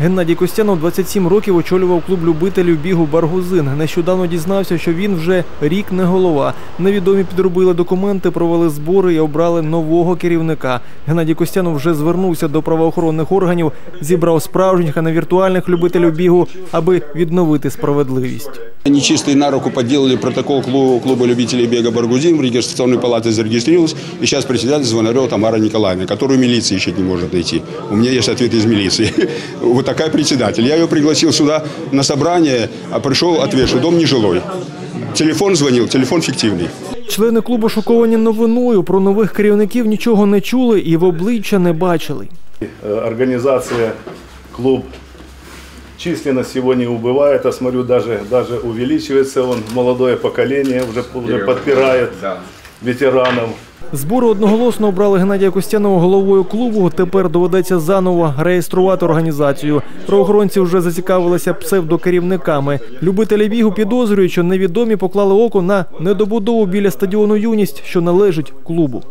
Геннадій Костянов 27 років очолював клуб любителів бігу Баргузин. Нещодавно дізнався, що він вже рік не голова. Невідомі підробили документи, провели збори і обрали нового керівника. Геннадій Костянов вже звернувся до правоохоронних органів, зібрав справжніх, а не віртуальних любителів бігу, аби відновити справедливість. Нечистые на руку подделали протокол клуба, клуба любителей бега «Баргузин», в регистрационной палате зарегистрировалась, и сейчас председатель Звонарева Тамара Николаевна, которую милиция ищет не может найти. У меня есть ответ из милиции. Вот такая председатель. Я ее пригласил сюда на собрание, а пришел ответ, что дом нежилой. Телефон звонил, телефон фиктивный. Члени клубу шоковані новиною. Про нових керівників нічого не чули і в обличчя не бачили. Э, Организация, клуб численность его не убывает, а смотрю, даже, даже увеличивается он. Молодое поколение уже, уже подпирает ветеранов. Збору одноголосно обрали Геннадія Костянова головою клубу. Тепер доведеться заново реєструвати організацію. Правоохоронці вже зацікавилися псевдокерівниками. Любителі бігу підозрюють, що невідомі поклали око на недобудову біля стадіону Юність, що належить клубу.